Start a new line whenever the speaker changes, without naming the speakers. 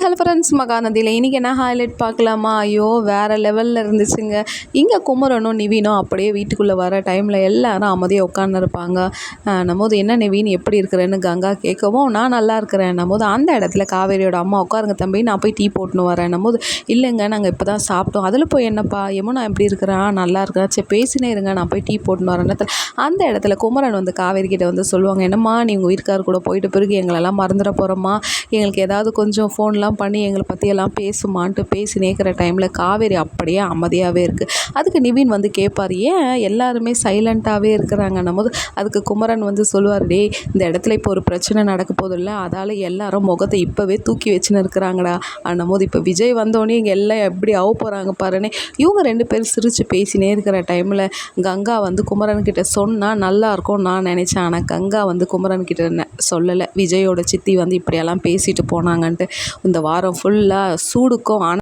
Hello friends மகாநதியில் இன்றைக்கி என்ன highlight பார்க்கலாமா? ஐயோ வேறு லெவலில் இருந்துச்சுங்க. இங்கே குமரனும் நிவினும் அப்படியே வீட்டுக்குள்ளே வர டைமில் எல்லாரும் அமைதியாக உட்காந்துருப்பாங்க நம்மோது என்ன நிவின் எப்படி இருக்கிறேன்னு கங்கா கேட்கவும் நான் நல்லா இருக்கிறேன். நம்மோது அந்த இடத்துல காவேரியோட அம்மா உட்காருங்க தம்பி நான் போய் டீ போட்டுன்னு வரேன். நம்மோது இல்லைங்க நாங்கள் இப்போ தான் சாப்பிட்டோம். அதில் போய் என்னப்பா? யமுனா எப்படி இருக்கிறேன் நல்லா இருக்கிறேன் சரி பேசினே இருங்க நான் போய் டீ போட்டுன்னு வரேன். அந்த இடத்துல குமரன் வந்து காவேரி கிட்டே வந்து சொல்லுவாங்க என்னம்மா நீ உங்கள் கூட போயிட்டு பிறகு எங்களெல்லாம் மறந்துட போகிறோம்மா எங்களுக்கு ஏதாவது கொஞ்சம் ஃபோன்லாம் பண்ணி எங்களை பற்றியெல்லாம் பேசுமான்ட்டு பேசினே இருக்கிற டைமில் காவேரி அப்படியே அமைதியாகவே இருக்குது அதுக்கு நிவின் வந்து கேட்பார் ஏன் எல்லாருமே சைலண்ட்டாகவே இருக்கிறாங்கன்னும் போது அதுக்கு குமரன் வந்து சொல்லுவார் டே இந்த இடத்துல இப்போ ஒரு பிரச்சனை நடக்க போதில்ல அதால் எல்லாரும் முகத்தை இப்போவே தூக்கி வச்சுன்னு இருக்கிறாங்கடா. அன்னும் போது இப்போ விஜய் வந்தோடனே இங்கே எல்லாம் எப்படி ஆக போகிறாங்க பாருன்னு இவங்க ரெண்டு பேரும் சிரித்து பேசினே இருக்கிற டைமில் கங்கா வந்து குமரன்கிட்ட சொன்னால் நல்லாயிருக்கும் நான் நினச்சேன். ஆனால் கங்கா வந்து குமரன்கிட்ட சொல்லலை. விஜயோட சித்தி வந்து இப்படியெல்லாம் பேசிட்டு போனாங்கன்ட்டு. இந்த வாரம் ஃபுல்லாக சூடுக்கும்